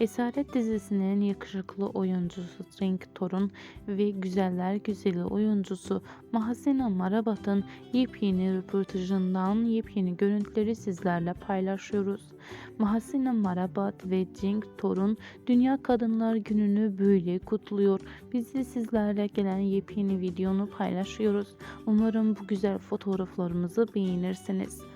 Esaret dizisinin yakışıklı oyuncusu Cenk Torun ve güzeller güzeli oyuncusu Mahsena Marabat'ın yepyeni röportajından yepyeni görüntüleri sizlerle paylaşıyoruz. Mahsena Marabat ve Cenk Torun Dünya Kadınlar Günü'nü böyle kutluyor. Biz de sizlerle gelen yepyeni videonu paylaşıyoruz. Umarım bu güzel fotoğraflarımızı beğenirsiniz.